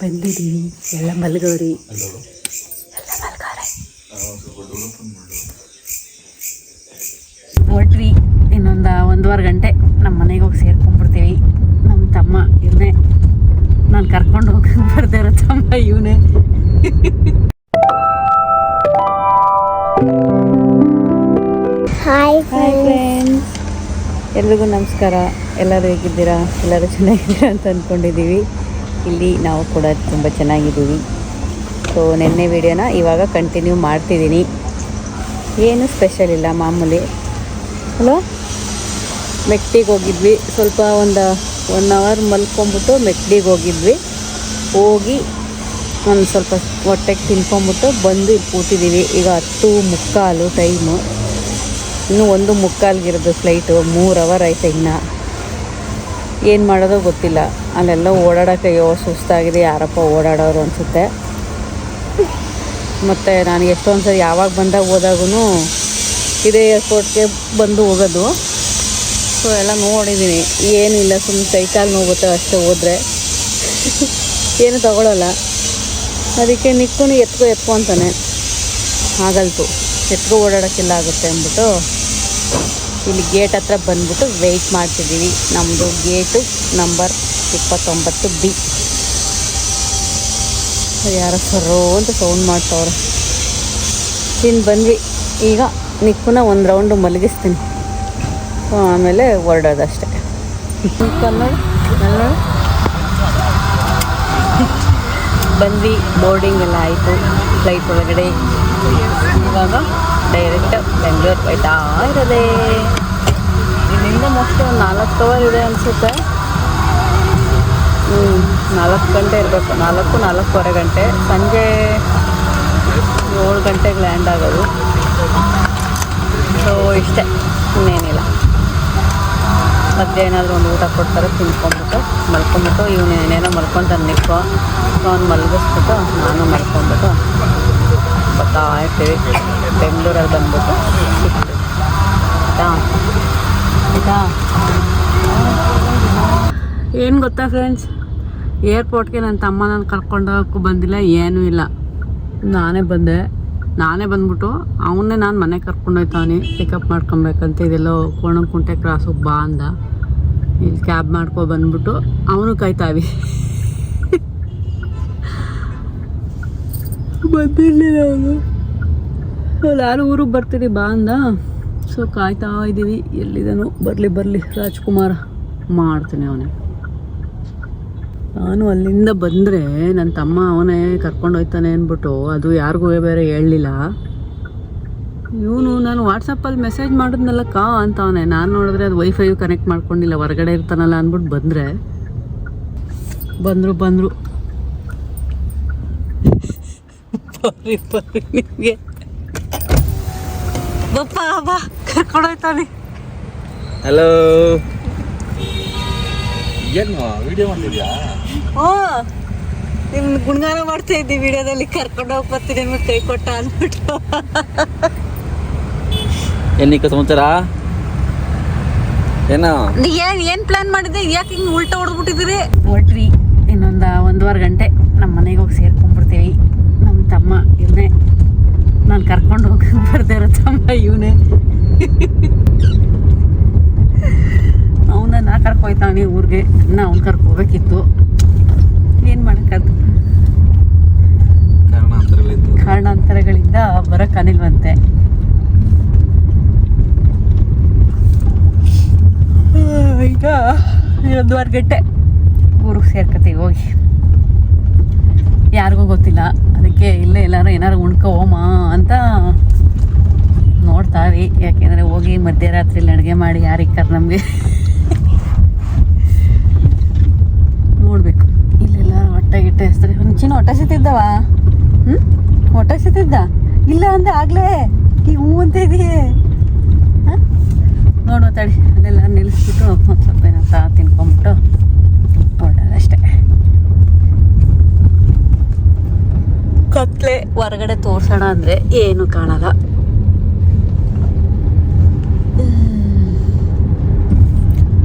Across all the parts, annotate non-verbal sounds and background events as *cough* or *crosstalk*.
ಬಂದಿದ್ದೀವಿ ಎಲ್ಲ ಮಲಗವ್ರಿ ಹಲೋ. ಎಲ್ಲ ಮಲ್ಗವ್ರೆ ಹೊಟ್ರಿ ಇನ್ನೊಂದು ಒಂದೂವರೆ ಗಂಟೆ ನಮ್ಮ ಮನೆಗೆ ಹೋಗಿ ಸೇರ್ಕೊಂಡ್ಬಿಡ್ತೀವಿ. ನಮ್ಮ ತಮ್ಮ ಇವನೇ. ನಾನು ಕರ್ಕೊಂಡು ಹೋಗಿ ಬರ್ದೇ ಇರೋ ತಮ್ಮ ಇವನೇ. ಹಾಯ್ ಹಾಯ್ ಫ್ರೆಂಡ್ಸ್ ಎಲ್ರಿಗೂ ನಮಸ್ಕಾರ. ಎಲ್ಲರೂ ಹೇಗಿದ್ದೀರಾ? ಎಲ್ಲರೂ ಚೆನ್ನಾಗಿದ್ದೀರಾ ಅಂತ ಅಂದ್ಕೊಂಡಿದ್ದೀವಿ ಇಲ್ಲಿ ನಾವು ಕೂಡ ತುಂಬ ಚೆನ್ನಾಗಿದ್ದೀವಿ. ಸೊ ನಿನ್ನೆ ವಿಡಿಯೋನ ಇವಾಗ ಕಂಟಿನ್ಯೂ ಮಾಡ್ತಿದ್ದೀನಿ. ಏನು ಸ್ಪೆಷಲ್ ಇಲ್ಲ ಮಾಮೂಲಿ. ಹಲೋ ಮೆಟ್ಟಿಗೆ ಹೋಗಿದ್ವಿ. ಸ್ವಲ್ಪ ಒಂದು ಒನ್ ಅವರ್ ಮಲ್ಕೊಂಬಿಟ್ಟು ಮೆಟ್ಟಿಗೆ ಹೋಗಿದ್ವಿ. ಹೋಗಿ ಒಂದು ಸ್ವಲ್ಪ ಹೊಟ್ಟೆಗೆ ತಿನ್ಕೊಂಬಿಟ್ಟು ಬಂದು ಇಲ್ಲಿ ಕೂತಿದ್ದೀವಿ. ಈಗ ಹತ್ತು ಮುಕ್ಕಾಲು ಟೈಮು ಇನ್ನೂ ಒಂದು ಮುಕ್ಕಾಲ್ಗಿರೋದು ಫ್ಲೈಟು ಮೂರು ಅವರ್ ಆಯ್ತು ಇನ್ನು. ಏನು ಮಾಡೋದೋ ಗೊತ್ತಿಲ್ಲ. ಅಲ್ಲೆಲ್ಲ ಓಡಾಡೋಕ್ಕೆ ಅಯ್ಯೋ ಸುಸ್ತಾಗಿದೆ, ಯಾರಪ್ಪ ಓಡಾಡೋರು ಅನಿಸುತ್ತೆ. ಮತ್ತು ನಾನು ಎಷ್ಟೊಂದು ಸರಿ ಯಾವಾಗ ಬಂದಾಗ ಹೋದಾಗೂ ಇದೇ ಏರ್ಪೋರ್ಟ್ಗೆ ಬಂದು ಹೋಗೋದು. ಸೊ ಎಲ್ಲ ನೋಡಿದ್ದೀನಿ ಏನಿಲ್ಲ ಸುಮ್ಮನೆ ಕೈ ನೋಗುತ್ತೆ ಅಷ್ಟೇ ಹೋದರೆ. ಏನು ತಗೊಳ್ಳಲ್ಲ ಅದಕ್ಕೆ ನಿಕ್ಕೂ ಎತ್ಕೊ ಎತ್ಕೊ ಅಂತಾನೆ. ಆಗಲ್ತು ಎತ್ಕೊ ಓಡಾಡೋಕ್ಕೆಲ್ಲ ಆಗುತ್ತೆ ಅಂದ್ಬಿಟ್ಟು. ಇಲ್ಲಿ ಗೇಟ್ ಹತ್ರ ಬಂದ್ಬಿಟ್ಟು ವೆಯ್ಟ್ ಮಾಡ್ತಿದ್ದೀವಿ. ನಮ್ಮದು ಗೇಟು ನಂಬರ್ ಇಪ್ಪತ್ತೊಂಬತ್ತು ಬಿ ಯಾರೋ ಸರೋ ಅಂತ ಸೌಂಡ್ ಮಾಡ್ತವ್ರೆ. ಇನ್ನು ಬಂದ್ವಿ. ಈಗ ನಿಕ್ಕುನ ಒಂದು ರೌಂಡು ಮಲಗಿಸ್ತೀನಿ. ಆಮೇಲೆ ಹೊರಡೋದಷ್ಟೆ ಬಂದ್ವಿ. ಬೋರ್ಡಿಂಗ್ ಎಲ್ಲ ಆಯಿತು. ಫ್ಲೈಟ್ ಒಳಗಡೆ. ಇವಾಗ ಡೈರೆಕ್ಟ್ ಬೆಂಗಳೂರು ಹೋಯ್ತಾ ಇರೋದೇ. ಇಲ್ಲಿಂದ ಮೋಸ್ಟ್ಲಿ ಒಂದು ನಾಲ್ಕು ಅವರ್ ಇದೆ ಅನಿಸುತ್ತೆ. ಹ್ಞೂ ನಾಲ್ಕು ಗಂಟೆ ಇರಬೇಕು. ನಾಲ್ಕು, ನಾಲ್ಕೂವರೆ ಗಂಟೆ. ಸಂಜೆ ಏಳು ಗಂಟೆಗೆ ಲ್ಯಾಂಡ್ ಆಗೋದು. ಸೊ ಇಷ್ಟೇ. ಇನ್ನೇನಿಲ್ಲ. ಮಧ್ಯೆ ಏನಾದರೂ ಒಂದು ಊಟ ಕೊಡ್ತಾರೆ ತಿನ್ಕೊಂಬಿಟ್ಟು ಮಲ್ಕೊಂಬಿಟ್ಟು ಇವನು ಏನೇನೋ ಮಲ್ಕೊಂಡು ನಿಕ್ಕೋ ಅವ್ನು ಮಲಗಿಸ್ಬಿಟ್ಟು ನಾನು ಮಲ್ಕೊಂಬಿಟ್ಟು ಬರ್ತಾ ಇರ್ತೀವಿ ಬೆಂಗಳೂರಲ್ಲಿ ಬಂದ್ಬಿಟ್ಟು ಸಿಗ್ತೀವಿ ಆಯಿತಾ? ಆಯಿತಾ? ಏನು ಗೊತ್ತಾ ಫ್ರೆಂಡ್ಸ್ ಏರ್ಪೋರ್ಟ್ಗೆ ನನ್ನ ತಮ್ಮ ನಾನು ಕರ್ಕೊಂಡೋಗಕ್ಕೂ ಬಂದಿಲ್ಲ, ಏನೂ ಇಲ್ಲ. ನಾನೇ ಬಂದೆ. ನಾನೇ ಬಂದ್ಬಿಟ್ಟು ಅವನ್ನೇ ನಾನು ಮನೆಗೆ ಕರ್ಕೊಂಡೋಯ್ತಾವನಿ ಪಿಕಪ್ ಮಾಡ್ಕೊಬೇಕಂತ ಇದೆಲ್ಲೋ ಕೋಣಂಕುಂಟೆ ಕ್ರಾಸಿಗೆ ಬಾ ಅಂದ. ಇಲ್ಲಿ ಕ್ಯಾಬ್ ಮಾಡ್ಕೊ ಬಂದ್ಬಿಟ್ಟು ಅವನು ಕಾಯ್ತಾವಿ ಬಂದಿರಲಿಲ್ಲ ಅವನು. ನಾನು ಊರಿಗೆ ಬರ್ತೀರಿ ಬಾ ಅಂದ. ಸೊ ಕಾಯ್ತಾ ಇದ್ದೀವಿ ಎಲ್ಲಿದನು? ಬರಲಿ ಬರಲಿ. ರಾಜ್ಕುಮಾರ ಮಾಡ್ತೀನಿ ಅವನೇ. ನಾನು ಅಲ್ಲಿಂದ ಬಂದರೆ ನನ್ನ ತಮ್ಮ ಅವನೇ ಕರ್ಕೊಂಡು ಹೋಯ್ತಾನೆ ಅಂದ್ಬಿಟ್ಟು ಅದು ಯಾರಿಗೂ ಬೇರೆ ಹೇಳಲಿಲ್ಲ. ಇವನು ನಾನು ವಾಟ್ಸಪ್ಪಲ್ಲಿ ಮೆಸೇಜ್ ಮಾಡಿದ್ನಲ್ಲ ಕಾ ಅಂತ ಅವನೇ. ನಾನು ನೋಡಿದ್ರೆ ಅದು ವೈಫೈ ಕನೆಕ್ಟ್ ಮಾಡ್ಕೊಂಡಿಲ್ಲ, ಹೊರಗಡೆ ಇರ್ತಾನಲ್ಲ ಅಂದ್ಬಿಟ್ಟು ಬಂದರೆ. ಬಂದರು ಬಂದರು. *laughs* ನಿಮಗೆ. ಬಪ್ಪ, ಬಾ. ಕರ್ಕೊಂಡು ಹೋಯ್ತಾನೆ ಹಲೋ ಏನು ವಿಡಿಯೋ ಮಾಡ್ತಿದ್ಯಾ? ಓ ನಿಮ್ ಗುಣಗಾನ ಮಾಡ್ತಾ ಇದ್ದಿ ವಿಡಿಯೋದಲ್ಲಿ ಕರ್ಕೊಂಡು ಹೋಗಿ ಬರ್ತೀನಿ ನಿಮ್ಗೆ ಕೈ ಕೊಟ್ಟ ಅಂದ್ಬಿಟ್ಟು ಏನಿಕ್ಕ ಸಮಾಚಾರ? ಏನೋ? ಏನ್ ಏನು ಪ್ಲಾನ್ ಮಾಡಿದ್ದೆ? ಯಾಕೆ ಹಿಂಗ್ ಉಲ್ಟಾ ಹೊಡೆದ್ಬಿಟ್ಟಿದ್ದೀರಿ ಹೊಟ್ರಿ ಇನ್ನೊಂದು ಒಂದೂವರೆ ಗಂಟೆ ನಮ್ಮ ಮನೆಗೆ ಹೋಗಿ ಸೇರ್ಕೊಂಡ್ಬಿಡ್ತೀವಿ. ನಮ್ಮ ತಮ್ಮ ಇವನೇ. ನಾನು ಕರ್ಕೊಂಡು ಹೋಗಕ್ಕೆ ಬರ್ತಾ ಇರೋ ತಮ್ಮ ಇವನೇ. ಅವನ ನಾ ಕರ್ಕೊಯ್ತಾವನಿ ಊರಿಗೆ. ನಾ ಅವ್ನು ಕರ್ಕೋಬೇಕಿತ್ತು ಏನು ಕಾರಣಾಂತರಗಳಿದ್ದು. ಕಾರಣಾಂತರಗಳಿಂದ ಬರೋಕ್ಕಾನಿಲ್ವಂತೆ ಈಗ ಒಂದುವರೆ ಗಂಟೆ ಊರಿಗೆ ಸೇರ್ಕತ್ತೀವಿ ಹೋಗಿ. ಯಾರಿಗೂ ಗೊತ್ತಿಲ್ಲ. ಅದಕ್ಕೆ ಇಲ್ಲೇ ಎಲ್ಲರೂ ಏನಾರು ಉಣ್ಕೊ ಅಂತ ನೋಡ್ತಾರಿ ಯಾಕೆಂದರೆ ಹೋಗಿ ಮಧ್ಯರಾತ್ರಿಲಿ ಅಡುಗೆ ಮಾಡಿ ಯಾರಿಗೆ ಕರ್ ನಮಗೆ? ನೋಡಬೇಕು. ಇಲ್ಲೆಲ್ಲ ಹೊಟ್ಟೆ ಗಿಟ್ಟೆ ಹೆಸ್ರಿ ಮುಂಚಿನ ಹೊಟ್ಟೆ ಸಿತ್ತಿದ್ದವ ಹ್ಞೂ ಹೊಟ್ಟೆ ಸಿತ್ತಿದ್ದ ಇಲ್ಲ ಅಂದೆ ಆಗಲೇ. ಈ ಹೂ ಅಂತ ಇದೆಯೇ? ನೋಡುವ ತಡಿ. ಅಲ್ಲೆಲ್ಲ ನಿಲ್ಲಿಸ್ಬಿಟ್ಟು ಒಂದು ಸ್ವಲ್ಪ ಏನಂತ ತಿನ್ಕೊಂಬಿಟ್ಟು ಹೊರಡೋದಷ್ಟೇ ಕತ್ಲೆ ಹೊರಗಡೆ ತೋರ್ಸೋಣ ಅಂದರೆ ಏನು ಕಾಣಲ್ಲ.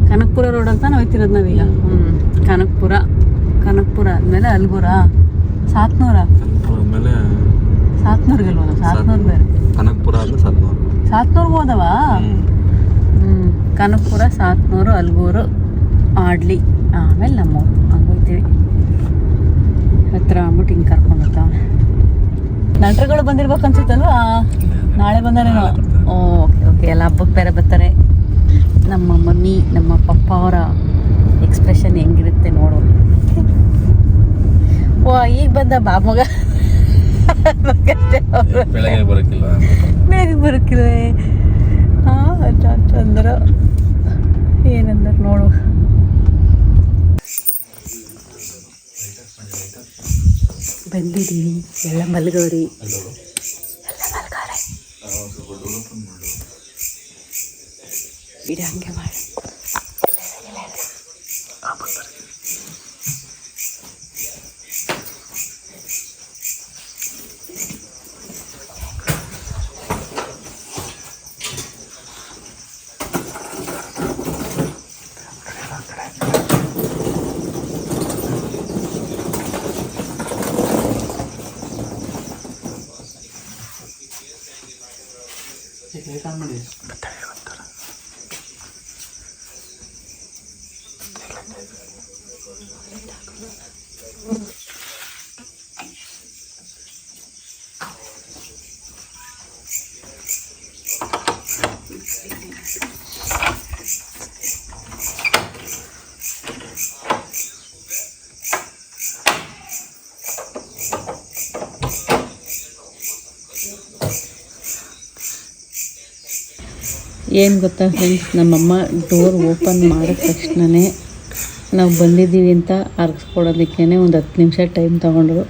ಕನಕಪುರ ರೋಡ್ ಅಂತ ನಾವು ಹೋಗ್ತಿರೋದು ನಾವೀಗ. ಹ್ಞೂ ಕನಕಪುರ. ಕನಕಪುರ ಆದ್ಮೇಲೆ ಅಲ್ಗೂರ ಸಾತ್ನೂರ. ಆಮೇಲೆ ಸಾತ್ನೂರ್ಗೆ ಅಲ್ವ? ಸಾತ್ನೂರ್ ಬೇರೆ. ಕನಕಪುರ ಸತ್ನೂರು. ಸಾತ್ನೂರ್ಗೆ ಹೋದವ? ಹ್ಞೂ ಕನಕಪುರ ಸಾತ್ನೂರು ಅಲ್ಗೂರು ಆಡ್ಲಿ. ಆಮೇಲೆ ನಮ್ಮೂರು. ಹಂಗೆ ಹೋಗ್ತೀವಿ ಹತ್ರ ಅಂದ್ಬಿಟ್ಟು ಹಿಂಗೆ ಕರ್ಕೊಂಡು ಹೋಗ್ತಾವ. ನಂಟ್ರುಗಳು ಬಂದಿರ್ಬೇಕು ಅನ್ಸುತ್ತಲ್ವಾ? ನಾಳೆ ಬಂದಾರೇನೋ ಓಕೆ ಓಕೆ. ಎಲ್ಲ ಹಬ್ಬಕ್ಕೆ ಬೇರೆ ಬರ್ತಾರೆ. ನಮ್ಮ ಮಮ್ಮಿ ನಮ್ಮ ಪಪ್ಪ ಅವರ ಎಕ್ಸ್ಪ್ರೆಷನ್ ಹೆಂಗಿರುತ್ತೆ ನೋಡು. ಓ ಈಗ ಬಂದ ಬಾಮಗ ಬೆಳಗ್ಗೆ ಬರಕಿಲ್ಲ. ಬೆಳಗ್ಗೆ ಬರೋಕ್ಕಿಲ್ವೇ ಹಾಂ ಅಂತ ಅಂದರು. ಏನಂದ್ರೆ ನೋಡು. ಬಂದಿದ್ದೀವಿ ಎಲ್ಲ ಮಲ್ಗವ್ರಿ ಎಲ್ಲ ಮಲ್ಗವ್ರೆ ಬಿಡು ಹಂಗೆ ಮಾಡಿ Thank you. ಏನು ಗೊತ್ತಾ ಫ್ರೆಂಡ್ಸ್ ನಮ್ಮಮ್ಮ ಡೋರ್ ಓಪನ್ ಮಾಡಿದ ತಕ್ಷಣವೇ ನಾವು ಬಂದಿದ್ದೀವಿ ಅಂತ ಅರ್ಗಿಸ್ಕೊಡೋದಕ್ಕೇ ಒಂದು ಹತ್ತು ನಿಮಿಷ ಟೈಮ್ ತೊಗೊಂಡ್ರು.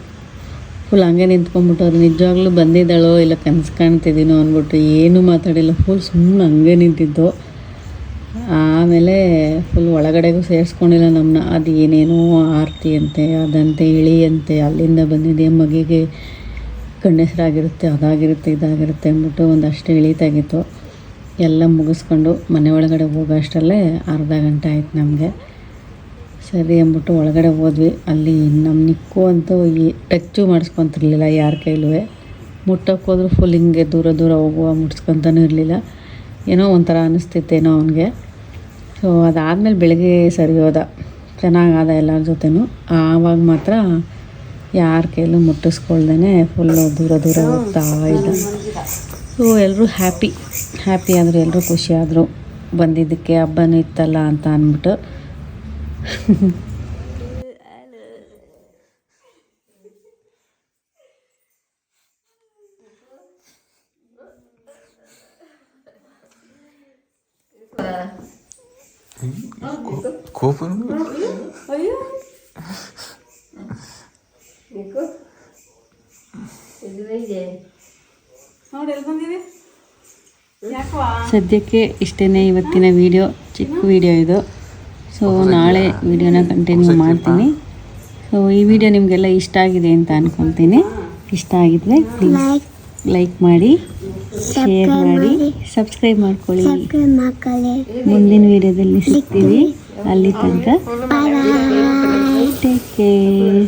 ಫುಲ್ ಹಂಗೆ ನಿಂತ್ಕೊಂಡ್ಬಿಟ್ಟವ್ರು ನಿಜವಾಗ್ಲೂ ಬಂದಿದ್ದಾಳೋ ಇಲ್ಲ ಕನಸು ಕಾಣ್ತಿದ್ದೀನೋ ಅಂದ್ಬಿಟ್ಟು ಏನೂ ಮಾತಾಡಿಲ್ಲ. ಫುಲ್ ಸುಮ್ಮನೆ ಹಂಗೆ ನಿಂತಿದ್ದು. ಆಮೇಲೆ ಫುಲ್ ಒಳಗಡೆಗೂ ಸೇರಿಸ್ಕೊಂಡಿಲ್ಲ ನಮ್ಮನ್ನ ಅದು ಏನೇನೋ ಆರತಿ ಅಂತೆ, ಅದಂತೆ, ಇಳಿ ಅಂತೆ, ಅಲ್ಲಿಂದ ಬಂದಿದೆ ಮಗಿಗೆ ಕಣ್ಣೆಸರಾಗಿರುತ್ತೆ ಅದಾಗಿರುತ್ತೆ, ಇದಾಗಿರುತ್ತೆ ಅಂದ್ಬಿಟ್ಟು ಒಂದಷ್ಟು ಇಳಿತಾಗಿತ್ತು ಎಲ್ಲ ಮುಗಿಸ್ಕೊಂಡು ಮನೆ ಒಳಗಡೆ ಹೋಗೋ ಅಷ್ಟರಲ್ಲೇ ಅರ್ಧ ಗಂಟೆ ಆಯ್ತು ನಮಗೆ. ಸರಿ ಅಂದ್ಬಿಟ್ಟು ಒಳಗಡೆ ಹೋದ್ವಿ. ಅಲ್ಲಿ ನಮ್ಮ ನಿಕ್ಕು ಅಂತೂ ಈ ಟಚ್ಚು ಮಾಡಿಸ್ಕೊತಿರ್ಲಿಲ್ಲ ಯಾರ ಕೈಲೂ. ಮುಟ್ಟಕ್ಕೆ ಹೋದ್ರೂ ಫುಲ್ ಹಿಂಗೆ ದೂರ ದೂರ ಹೋಗುವ ಮುಟ್ಸ್ಕೊತಾನೂ ಇರಲಿಲ್ಲ. ಏನೋ ಒಂಥರ ಅನ್ನಿಸ್ತಿತ್ತೇನೋ ಅವನಿಗೆ. ಸೊ ಅದಾದಮೇಲೆ ಬೆಳಗ್ಗೆ ಸರಿ ಹೋದ. ಚೆನ್ನಾಗಾದ ಎಲ್ಲರ ಜೊತೆನೂ. ಆವಾಗ ಮಾತ್ರ ಯಾರ ಕೈಲೂ ಮುಟ್ಟಿಸ್ಕೊಳ್ದೇ ಫುಲ್ಲು ದೂರ ದೂರ ಹೋಗ್ತಾ ಇದ್ದ ಸೊ ಎಲ್ಲರೂ ಹ್ಯಾಪಿ ಹ್ಯಾಪಿ ಆದರು ಎಲ್ಲರೂ ಖುಷಿಯಾದರು ಬಂದಿದ್ದಕ್ಕೆ ಹಬ್ಬನೂ ಇತ್ತಲ್ಲ ಅಂತ ಅಂದ್ಬಿಟ್ಟು. ಕೋಪ ಸದ್ಯಕ್ಕೆ ಇಷ್ಟೇ ಇವತ್ತಿನ ವಿಡಿಯೋ ಚಿಕ್ಕ ವಿಡಿಯೋ ಇದು ಸೊ ನಾಳೆ ವಿಡಿಯೋನ ಕಂಟಿನ್ಯೂ ಮಾಡ್ತೀನಿ ಸೊ ಈ ವಿಡಿಯೋ ನಿಮಗೆಲ್ಲ ಇಷ್ಟ ಆಗಿದೆ ಅಂತ ಅನ್ಕೊತೀನಿ ಇಷ್ಟ ಆಗಿದ್ರೆ ಪ್ಲೀಸ್ ಲೈಕ್ ಮಾಡಿ ಶೇರ್ ಮಾಡಿ ಸಬ್ಸ್ಕ್ರೈಬ್ ಮಾಡ್ಕೊಳ್ಳಿ ಮುಂದಿನ ವಿಡಿಯೋದಲ್ಲಿ ಸಿಗ್ತೀವಿ ಅಲ್ಲಿ ತನಕ ಟೇಕ್ ಕೇರ್